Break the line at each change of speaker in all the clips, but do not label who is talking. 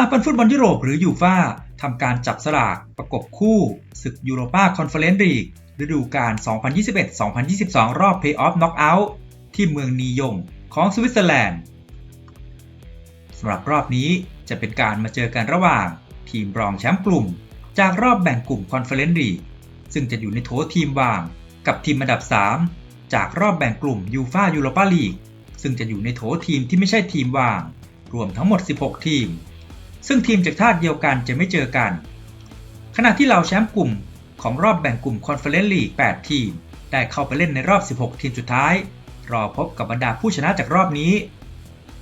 หพันธ์ฟุตบอลยุโรปหรือยูฟ่าทำการจับสลากประกบคู่ศึกยูโรปาคอนเฟอเรนซ์ลีกฤดูกาล 2021-2022 รอบเพลย์ออฟน็อกเอาท์ที่เมืองนียงของสวิตเซอร์แลนด์สำหรับรอบนี้จะเป็นการมาเจอกันระหว่าง ทีมรองแชมป์กลุ่ม จากรอบแบ่งกลุ่มคอนเฟอเรนซ์ลีกซึ่งจะอยู่ในโถทีมว่าง กับทีมอันดับ 3 จากรอบแบ่งกลุ่มยูฟ่ายูโรปาลีกซึ่งจะอยู่ในโถทีมที่ไม่ใช่ทีมว่าง รวมทั้งหมด 16 ทีม ซึ่งทีมจากชาติเดียวกันจะไม่เจอกัน ขณะที่เราแชมป์กลุ่มของรอบแบ่งกลุ่มคอนเฟอเรนซ์ลีก 8 ทีม ได้เข้าไปเล่นในรอบ 16 ทีมสุดท้าย รอพบกับบรรดาผู้ชนะจากรอบนี้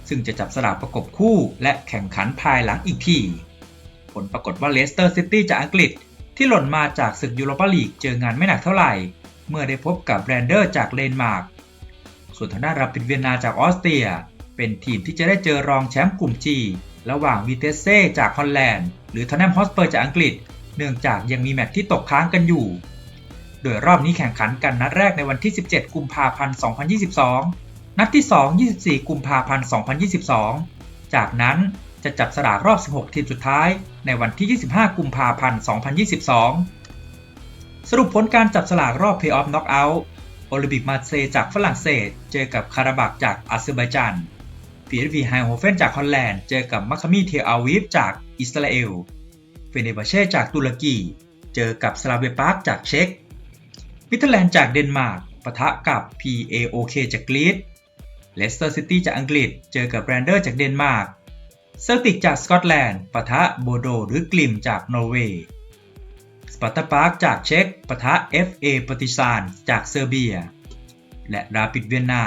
ซึ่งจะจับสลากประกบคู่และแข่งขันภายหลังอีกที ผลปรากฏว่าเลสเตอร์ซิตี้จากอังกฤษที่หล่นมาจากศึกยูโรปาลีกเจองานไม่หนักเท่าไหร่ เมื่อได้พบกับแบรนเดอร์จากเลนมาร์ก ส่วนทางด้านรับปิดเวียนนาจากออสเตรีย เป็นทีมที่จะได้เจอรองแชมป์กลุ่ม G ระหว่างวีเทสเซ่จากฮอลแลนด์ หรือทอนแนมฮอสเปอร์จากอังกฤษ เนื่องจากยังมีแมตช์ที่ตกค้างกันอยู่ โดยรอบนี้แข่งขันกันนัดแรกในวันที่ 17 กุมภาพันธ์ 2022 นัดที่ 2 24 กุมภาพันธ์ 2022 จากนั้นจะจับสลากรอบ 16 ทีมสุดท้าย ในวันที่ 25 กุมภาพันธ์ 2022 สรุปผลการจับสลากรอบเพย์ออฟน็อกเอาท์โอลิมปิกมาเซจากฝรั่งเศส เจอกับคาราบักจากอาเซอร์ไบจาน พีเอสวีไฮโฮเฟนจากฮอลแลนด์ เจอกับมัคคามีเทอาวีฟจากอิสราเอล เฟเนบาเช่จากตุรกี เจอกับสลาเวปาร์กจากเช็กมิเทอร์แลนด์จากเดนมาร์กปะทะกับ PAOK จากกรีซ เลสเตอร์ซิตี้จากอังกฤษ เจอกับแบรนเดอร์จากเดนมาร์ก เซลติกจากสกอตแลนด์ปะทะโบโดหรือกลิมจากนอร์เวย์ สปาร์ตาปาร์กจากเช็กปะทะ FA ปฏิซานจากเซอร์เบีย และราปิดเวียนนา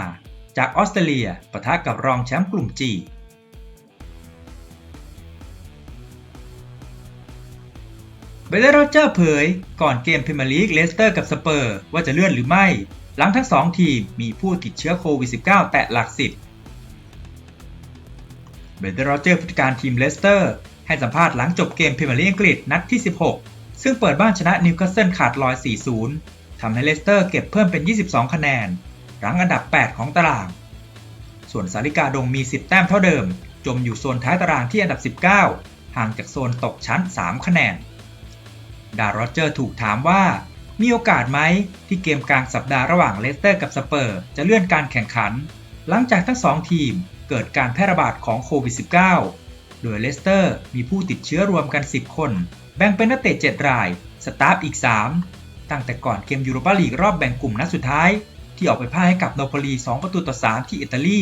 จากออสเตรเลียปะทะกับรองแชมป์กลุ่มจีเบเดโรเจอร์เผย ก่อนเกมพรีเมียร์ลีกเลสเตอร์กับสเปอร์ว่าจะเลื่อนหรือไม่ หลังทั้งสองทีมมีผู้ติดเชื้อโควิด -19 แตะหลักสิบเบเดโรเจอร์ผู้จัดการทีมเลสเตอร์ ให้สัมภาษณ์หลังจบเกมพรีเมียร์ลีกอังกฤษนัดที่ 16 ซึ่งเปิดบ้านชนะนิวคาสเซิลขาดลอย 4-0ทำให้เลสเตอร์เก็บเพิ่มเป็น 22 คะแนน รั้งอันดับ 8 ของตาราง ส่วนสาริกาดงมี 10 แต้มเท่าเดิม จมอยู่โซนท้ายตารางที่อันดับ 19 ห่างจากโซนตกชั้น 3 คะแนน ดาร์โรเจอร์ถูกถามว่า มีโอกาสไหมที่เกมกลางสัปดาห์ระหว่างเลสเตอร์กับสเปอร์จะเลื่อนการแข่งขัน หลังจากทั้งสองทีมเกิดการแพร่ระบาดของโควิด -19 โดยเลสเตอร์มีผู้ติดเชื้อรวมกัน 10 คน แบ่งเป็นนักเตะ 7 ราย สตาฟอีก 3 ตั้งแต่ก่อนเกมยูโรปาลีกรอบแบ่งกลุ่มนัดสุดท้าย ที่ออกไปพ่ายให้กับโนโปลี 2 ประตูต่อ 3 ที่อิตาลี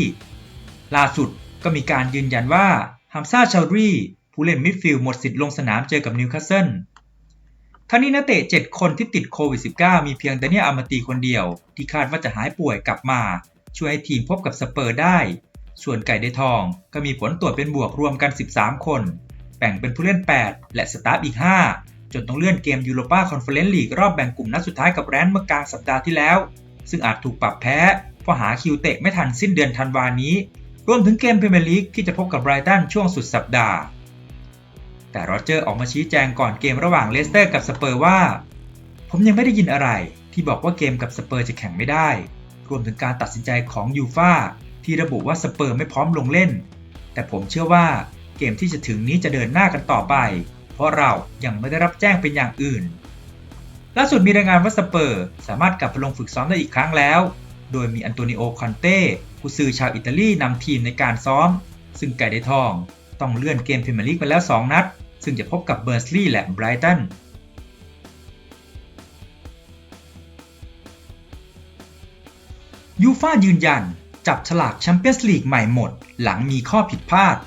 ล่าสุดก็มีการยืนยันว่าฮัมซาชารีผู้เล่นมิดฟิลด์หมดสิทธิ์ลงสนามเจอกับนิวคาสเซิลทั้งนี้นักเตะ 7 คนที่ติดโควิด -19 มีเพียงดานิเอลอามาตีคนเดียว ที่คาดว่าจะหายป่วยกลับมา ช่วยให้ทีมพบกับสเปอร์ได้ ส่วนไก่ได้ทองก็มีผลตรวจเป็นบวกรวมกัน 13 คน แบ่งเป็นผู้เล่น 8 และสตาฟอีก 5 จนต้องเลื่อนเกมยูโรปาคอนเฟอเรนซ์ลีกรอบแบ่งกลุ่มนัดสุดท้ายกับแรนเมื่อกลางสัปดาห์ที่แล้ว ซึ่งอาจถูกปรับแพ้เพราะหาคิวเตะไม่ทันสิ้นเดือนธันวานี้ รวมถึงเกมพรีเมียร์ลีกที่จะพบกับไบรตันช่วงสุดสัปดาห์ แต่โรเจอร์ออกมาชี้แจงก่อนเกมระหว่างเลสเตอร์กับสเปอร์ว่า ผมยังไม่ได้ยินอะไรที่บอกว่าเกมกับสเปอร์จะแข่งไม่ได้ รวมถึงการตัดสินใจของยูฟาที่ระบุว่าสเปอร์ไม่พร้อมลงเล่น แต่ผมเชื่อว่าเกมที่จะถึงนี้จะเดินหน้ากันต่อไป เพราะเรายังไม่ได้รับแจ้งเป็นอย่างอื่น ล่าสุดมีรายงานว่าสเปอร์ สามารถกลับไปลงฝึกซ้อมได้อีกครั้งแล้ว โดยมีอันโตนิโอ คอนเต้ผู้ซื้อชาวอิตาลีนำทีมในการซ้อม ซึ่งไก่ได้ทอง ต้องเลื่อนเกมพรีเมียร์ลีกไปแล้ว 2 นัด ซึ่งจะพบกับเบอร์สลีย์และไบรตันยูฟ่ายืนยัน จับฉลากแชมเปี้ยนส์ลีกใหม่หมด หลังมีข้อผิดพลาด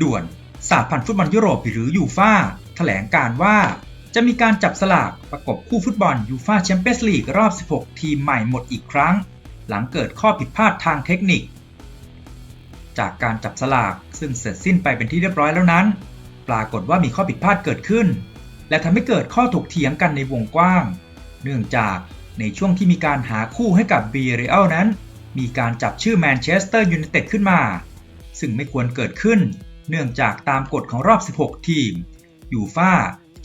ด่วนสาพันธ์ฟุตบอลยุโรปหรือยูฟ่าแถลงการว่า จะมีการจับสลากประกบคู่ฟุตบอลยูฟ่าแชมเปี้ยนส์ลีกรอบ 16 ทีมใหม่หมดอีกครั้ง หลังเกิดข้อผิดพลาดทางเทคนิค จากการจับสลากซึ่งเสร็จสิ้นไปเป็นที่เรียบร้อยแล้วนั้น ปรากฏว่ามีข้อผิดพลาดเกิดขึ้น และทำให้เกิดข้อถกเถียงกันในวงกว้าง เนื่องจากในช่วงที่มีการหาคู่ให้กับบีเรอัลนั้น มีการจับชื่อแมนเชสเตอร์ยูไนเต็ดขึ้นมา ซึ่งไม่ควรเกิดขึ้น เนื่องจากตามกฎของรอบ 16 ทีมยูฟ่า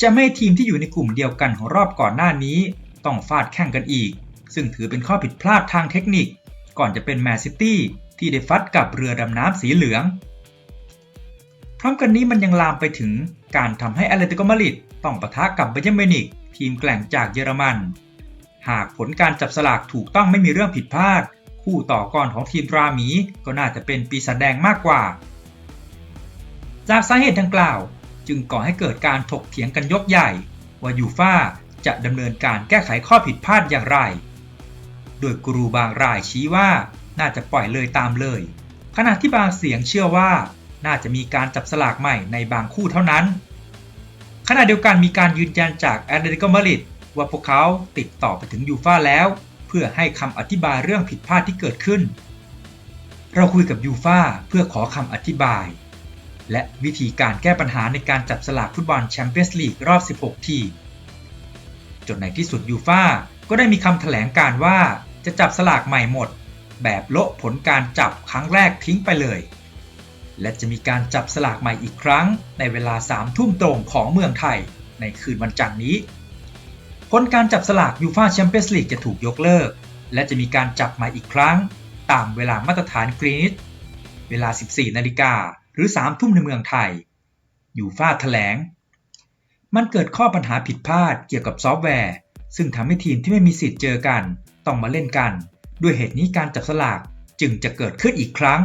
จะไม่ทีมที่อยู่ในกลุ่มเดียวกันของรอบก่อนหน้านี้ ต้องฟาดแข่งกันอีก ซึ่งถือเป็นข้อผิดพลาดทางเทคนิค ก่อนจะเป็นแมนซิตี้ที่ได้ฟัดกับเรือดำน้ำสีเหลือง พร้อมกันนี้มันยังลามไปถึงการทำให้แอตเลติโกมาริดต้องปะทะกับเบเยร์มินิกทีมแกล่งจากเยอรมัน หากผลการจับสลากถูกต้องไม่มีเรื่องผิดพลาด คู่ต่อกรของทีมราหมีก็น่าจะเป็นปีศาจแดงมากกว่า จากสาเหตุดังกล่าว จึงก่อให้เกิดการถกเถียงกันยกใหญ่ ว่ายูฟ่าจะดำเนินการแก้ไขข้อผิดพลาดอย่างไร โดยกรูบางรายชี้ว่าน่าจะปล่อยเลยตามเลย ขณะที่บางเสียงเชื่อว่าน่าจะมีการจับสลากใหม่ในบางคู่เท่านั้น ขณะเดียวกันมีการยืนยันจากแอตเลติโกมาริดว่าพวกเขาติดต่อไปถึงยูฟ่าแล้ว เพื่อให้คำอธิบายเรื่องผิดพลาดที่เกิดขึ้น เราคุยกับยูฟ่าเพื่อขอคำอธิบาย และวิธีการแก้ปัญหาในการจับสลากฟุตบอลแชมเปี้ยนส์ลีกรอบ 16 ทีม จนในที่สุดยูฟ่าก็ได้มีคำแถลงการว่าจะจับสลากใหม่หมด แบบโละผลการจับครั้งแรกทิ้งไปเลย และจะมีการจับสลากใหม่อีกครั้ง ในเวลา3ทุ่มตรงของเมืองไทย ในคืนวันจันทร์นี้ผลการจับสลากยูฟาแชมเปี้ยนส์ลีกจะถูกยกเลิก และจะมีการจับใหม่อีกครั้ง ตามเวลามาตรฐานกรีนิชเวลา 14 นาฬิกา หรือ3ทุ่มในเมืองไทย อยูฟาแถลง มันเกิดข้อปัญหาผิดพลาดเกี่ยวกับซอฟต์แวร์ ซึ่งทำให้ทีมที่ไม่มีสิทธิ์เจอกัน ต้องมาเล่นกัน ด้วยเหตุนี้การจับสลากจึงจะเกิดขึ้นอีกครั้ง